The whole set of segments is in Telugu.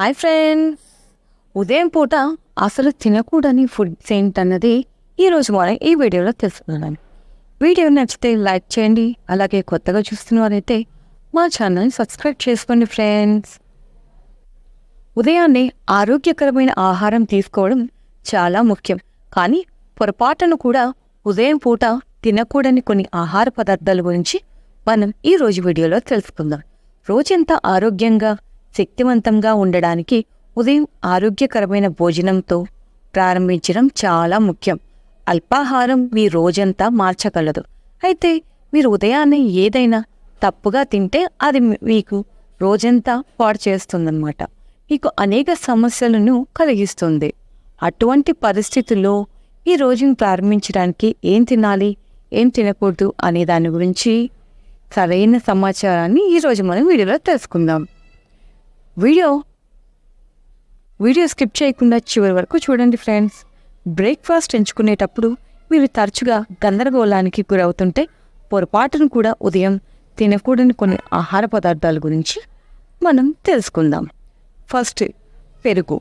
హాయ్ ఫ్రెండ్స్ ఉదయం పూట అసలు తినకూడని ఫుడ్స్ ఏంటన్నది ఈరోజు మనం ఈ వీడియోలో తెలుసుకున్నాను వీడియో నచ్చితే లైక్ చేయండి అలాగే కొత్తగా చూస్తున్న వారైతే మా ఛానల్ని సబ్స్క్రైబ్ చేసుకోండి ఫ్రెండ్స్. ఉదయాన్నే ఆరోగ్యకరమైన ఆహారం తీసుకోవడం చాలా ముఖ్యం. కానీ పొరపాటును కూడా ఉదయం పూట తినకూడని కొన్ని ఆహార పదార్థాల గురించి మనం ఈ రోజు వీడియోలో తెలుసుకుందాం. రోజంతా ఆరోగ్యంగా శక్తివంతంగా ఉండడానికి ఉదయం ఆరోగ్యకరమైన భోజనంతో ప్రారంభించడం చాలా ముఖ్యం. అల్పాహారం మీ రోజంతా మార్చగలదు. అయితే మీరు ఉదయాన్నే ఏదైనా తప్పుగా తింటే అది మీకు రోజంతా పాడు చేస్తుందన్నమాట. మీకు అనేక సమస్యలను కలిగిస్తుంది. అటువంటి పరిస్థితుల్లో ఈ రోజును ప్రారంభించడానికి ఏం తినాలి ఏం తినకూడదు అనే దాని గురించి సరైన సమాచారాన్ని ఈరోజు మనం వీడియోలో తెలుసుకుందాం. వీడియో. వీడియో స్కిప్ చేయకుండా చివరి వరకు చూడండి ఫ్రెండ్స్. బ్రేక్ఫాస్ట్ ఎంచుకునేటప్పుడు మీరు తరచుగా గందరగోళానికి గురవుతుంటే పొరపాటును కూడా ఉదయం తినకూడని కొన్ని ఆహార పదార్థాల గురించి మనం తెలుసుకుందాం. ఫస్ట్ పెరుగు.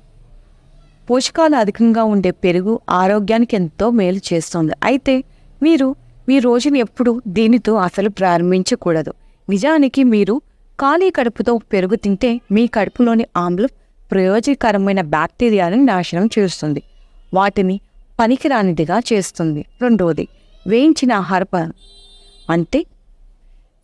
పోషకాలు అధికంగా ఉండే పెరుగు ఆరోగ్యానికి ఎంతో మేలు చేస్తుంది. అయితే మీరు మీ రోజుని ఎప్పుడు దీనితో అసలు ప్రారంభించకూడదు. నిజానికి మీరు ఖాళీ కడుపుతో పెరుగు తింటే మీ కడుపులోని ఆమ్లం ప్రయోజనకరమైన బ్యాక్టీరియాని నాశనం చేస్తుంది. వాటిని పనికిరానిదిగా చేస్తుంది. రెండవది వేయించిన ఆహార ప- అంటే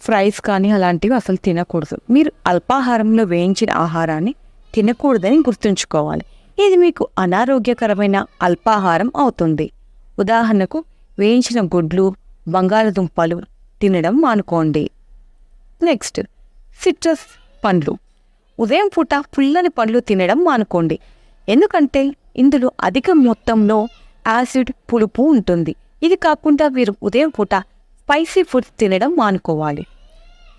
ఫ్రైస్ కానీ అలాంటివి అసలు తినకూడదు. మీరు అల్పాహారంలో వేయించిన ఆహారాన్ని తినకూడదని గుర్తుంచుకోవాలి. ఇది మీకు అనారోగ్యకరమైన అల్పాహారం అవుతుంది. ఉదాహరణకు వేయించిన గుడ్లు బంగాళదుంపలు తినడం మానుకోండి. నెక్స్ట్ సిట్రస్ పండ్లు. ఉదయం పూట పుల్లని పండ్లు తినడం మానుకోండి. ఎందుకంటే ఇందులో అధిక మొత్తంలో యాసిడ్ పులుపు ఉంటుంది. ఇది కాకుండా మీరు ఉదయం పూట స్పైసీ ఫుడ్స్ తినడం మానుకోవాలి.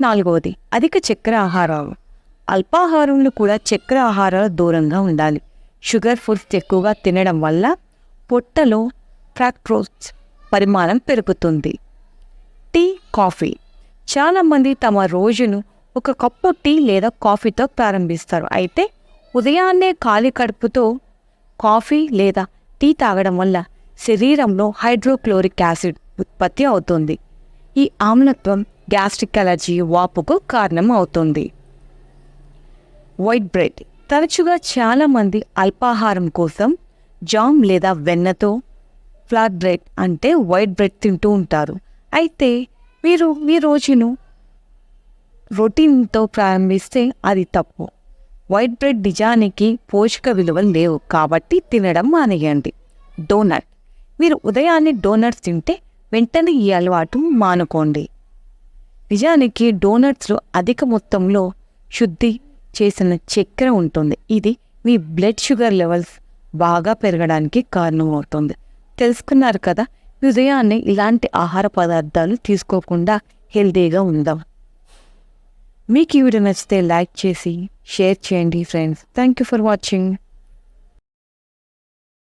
నాలుగవది అధిక చక్కెర ఆహారాలు. అల్పాహారంలో కూడా చక్కెర ఆహారాలు దూరంగా ఉండాలి. షుగర్ ఫుడ్స్ ఎక్కువగా తినడం వల్ల పొట్టలో ఫ్రాక్ట్రోస్ పరిమాణం పెరుగుతుంది. Tea coffee. చాలామంది తమ రోజును ఒక కప్పు టీ లేదా కాఫీతో ప్రారంభిస్తారు. అయితే ఉదయాన్నే ఖాళీ కడుపుతో కాఫీ లేదా టీ తాగడం వల్ల శరీరంలో హైడ్రోక్లోరిక్ యాసిడ్ ఉత్పత్తి అవుతుంది. ఈ ఆమ్లత్వం గ్యాస్ట్రిక్ అలర్జీ వాపుకు కారణం అవుతుంది. వైట్ బ్రెడ్ తరచుగా చాలామంది అల్పాహారం కోసం జామ్ లేదా వెన్నతో ఫ్లాట్ బ్రెడ్ అంటే వైట్ బ్రెడ్ తింటూ ఉంటారు. అయితే మీరు మీ రోజును రొటీన్తో ప్రారంభిస్తే అది తప్పు. వైట్ బ్రెడ్ నిజానికి పోషక విలువలు లేవు కాబట్టి తినడం మానేయండి. డోనట్. మీరు ఉదయాన్నే డోనట్స్ తింటే వెంటనే ఈ అలవాటు మానుకోండి. నిజానికి డోనట్స్లో అధిక మొత్తంలో శుద్ధి చేసిన చక్కెర ఉంటుంది. ఇది మీ బ్లడ్ షుగర్ లెవెల్స్ బాగా పెరగడానికి కారణమవుతుంది. తెలుసుకున్నారు కదా ఉదయాన్నే ఇలాంటి ఆహార పదార్థాలు తీసుకోకుండా హెల్తీగా ఉందాం. మీకు ఈ వీడియో నచ్చితే లైక్ చేసి షేర్ చేయండి friends thank you for watching